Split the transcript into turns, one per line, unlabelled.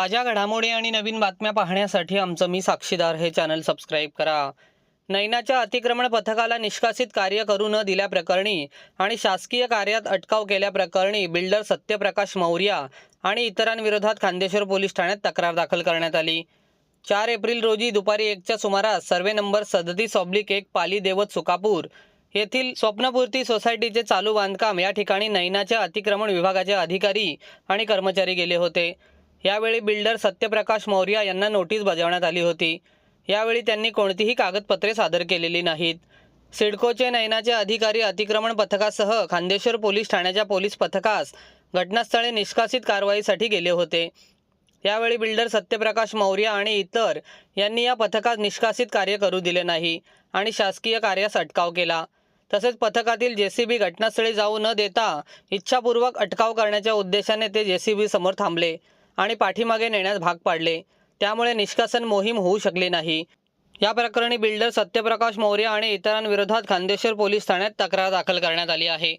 ताज्या घडामोडी आणि नवीन बातम्या पाहण्यासाठी आमचं मी साक्षीदार हे चॅनल सबस्क्राईब करा. नैनाच्या अतिक्रमण पथकाला निष्कासित कार्य करू न दिल्याप्रकरणी आणि शासकीय कार्यात अटकाव केल्याप्रकरणी बिल्डर सत्यप्रकाश मौर्या आणि इतरांविरोधात खांदेश्वर पोलीस ठाण्यात तक्रार दाखल करण्यात आली. चार एप्रिल रोजी दुपारी एकच्या सुमारास सर्वे नंबर सदतीस ऑब्लिक एक पाली देवत सुकापूर येथील स्वप्नपूर्ती सोसायटीचे चालू बांधकाम या ठिकाणी नैनाच्या अतिक्रमण विभागाचे अधिकारी आणि कर्मचारी गेले होते. यावेळी बिल्डर सत्यप्रकाश मौर्या यांना नोटीस बजावण्यात आली होती. यावेळी त्यांनी कोणतीही कागदपत्रे सादर केलेली नाहीत. सिडकोचे नैनाचे अधिकारी अतिक्रमण पथकासह खांदेश्वर पोलीस ठाण्याच्या पोलीस पथकास घटनास्थळी निष्कासित कारवाईसाठी गेले होते. यावेळी बिल्डर सत्यप्रकाश मौर्य आणि इतर यांनी या पथकात निष्कासित कार्य करू दिले नाही आणि शासकीय कार्यास अटकाव केला. तसेच पथकातील जेसीबी घटनास्थळी जाऊ न देता इच्छापूर्वक अटकाव करण्याच्या उद्देशाने ते जेसीबी समोर थांबले. आणि पाठीमागे नेण्यास भाग पाडले. त्यामुळे निष्कासन मोहीम होऊ शकली नाही. या प्रकरणी बिल्डर सत्यप्रकाश मौर्य आणि इतरांविरोधात खांदेश्वर पोलीस ठाण्यात तक्रार दाखल करण्यात आली आहे.